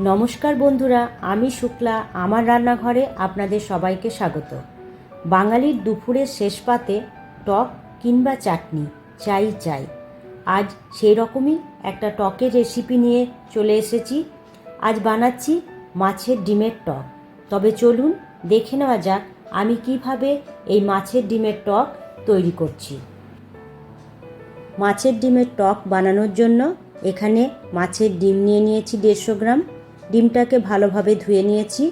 নমস্কার বন্ধুরা, আমি শুক্লা। আমার রান্নাঘরে আপনাদের সবাইকে স্বাগত। বাঙালির দুপুরের শেষ পাতে টক কিংবা চাটনি, চাই চাই। আজ সেই রকমই একটা টকের রেসিপি নিয়ে চলে এসেছি। আজ বানাচ্ছি মাছের ডিমের টক। তবে চলুন দেখে নেওয়া যাক আমি কীভাবে এই মাছের ডিমের টক তৈরি করছি। মাছের ডিমের টক বানানোর জন্য এখানে মাছের ডিম নিয়ে নিয়েছি দেড়শো গ্রাম। ডিমটাকে ভালোভাবে ধুয়ে নিয়েছি।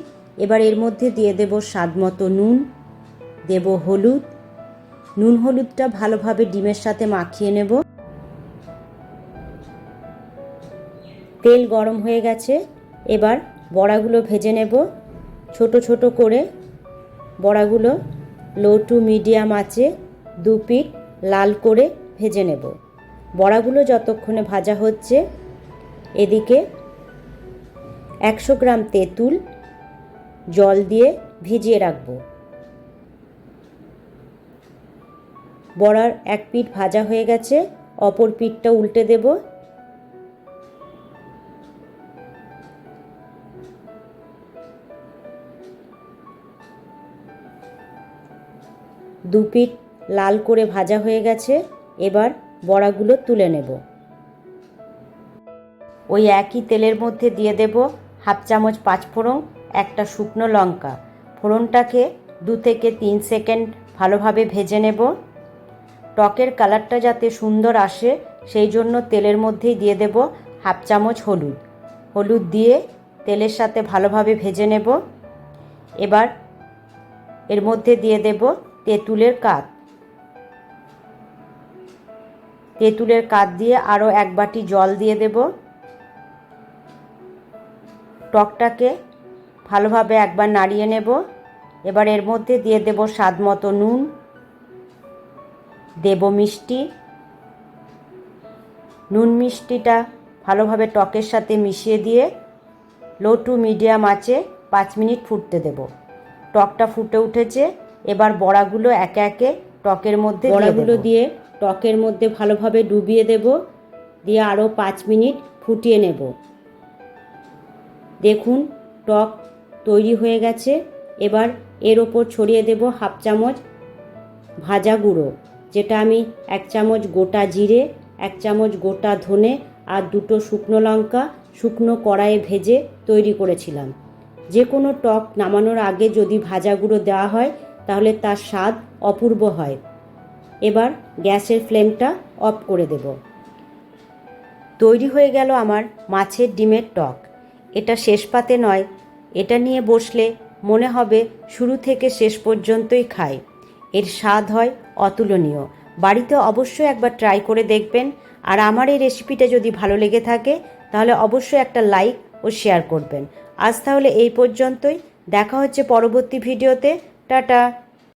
এবার এর মধ্যে দিয়ে দেব স্বাদ মতো নুন, দেব হলুদ। নুন হলুদটা ভালোভাবে ডিমের সাথে মাখিয়ে নেব। তেল গরম হয়ে গেছে। এবার বড়াগুলো ভেজে নেব। ছোট ছোট করে বড়াগুলো লো টু মিডিয়াম আঁচে দু পিঠ লাল করে ভেজে নেব। বড়াগুলো যতক্ষণে ভাজা হচ্ছে, এদিকে একশো গ্রাম তেঁতুল জল দিয়ে ভিজিয়ে রাখব। বড়ার এক পিঠ ভাজা হয়ে গেছে, অপর পিঠটা উল্টে দেব। দু পিঠ লাল করে ভাজা হয়ে গেছে, এবার বড়াগুলো তুলে নেব। ওই একই তেলের মধ্যে দিয়ে দেব হাফ চামচ পাঁচফোড়ন একটা শুকনো লঙ্কা। ফোড়নটাকে দু থেকে তিন সেকেন্ড ভালোভাবে ভেজে নেব। টকের কালারটা যাতে সুন্দর আসে, সেই জন্য তেলের মধ্যেই দিয়ে দেব হাফ চামচ হলুদ। হলুদ দিয়ে তেলের সাথে ভালোভাবে ভেজে নেব। এবার এর মধ্যে দিয়ে দেব তেঁতুলের কাত। তেঁতুলের কাত দিয়ে আরও এক বাটি জল দিয়ে দেব। টকটাকে ভালোভাবে একবার নাড়িয়ে নেব। এবার এর মধ্যে দিয়ে দেব স্বাদ মতো নুন, দেব মিষ্টি। নুন মিষ্টিটা ভালোভাবে টকের সাথে মিশিয়ে দিয়ে লো টু মিডিয়াম আঁচে পাঁচ মিনিট ফুটতে দেব। টকটা ফুটে উঠেছে, এবার বড়াগুলো একে একে টকের মধ্যে বড়াগুলো দিয়ে টকের মধ্যে ভালোভাবে ডুবিয়ে দেব, দিয়ে আরও পাঁচ মিনিট ফুটিয়ে নেব। দেখুন, টক তৈরি হয়ে গেছে। এবার এর ওপর ছড়িয়ে দেব হাফ চামচ ভাজা গুঁড়ো, যেটা আমি এক চামচ গোটা জিরে, এক চামচ গোটা ধনে আর দুটো শুকনো লঙ্কা শুকনো কড়াইয়ে ভেজে তৈরি করেছিলাম। যে কোনো টক নামানোর আগে যদি ভাজা গুঁড়ো দেওয়া হয়, তাহলে তার স্বাদ অপূর্ব হয়। এবার গ্যাসের ফ্লেমটা অফ করে দেব। তৈরি হয়ে গেল আমার মাছের ডিমের টক। এটা শেষ পাতে নয়। এটা নিয়ে বসলে মনে হবে শুরু থেকে শেষ পর্যন্তই খাই এর স্বাদ হয় অতুলনীয়। বাড়িতে অবশ্যই একবার ট্রাই করে দেখবেন। আর আমার এই রেসিপিটা যদি ভালো লেগে থাকে, তাহলে অবশ্যই একটা লাইক ও শেয়ার করবেন। আজ তাহলে এই পর্যন্তই। দেখা হচ্ছে পরবর্তী ভিডিওতে টাটা!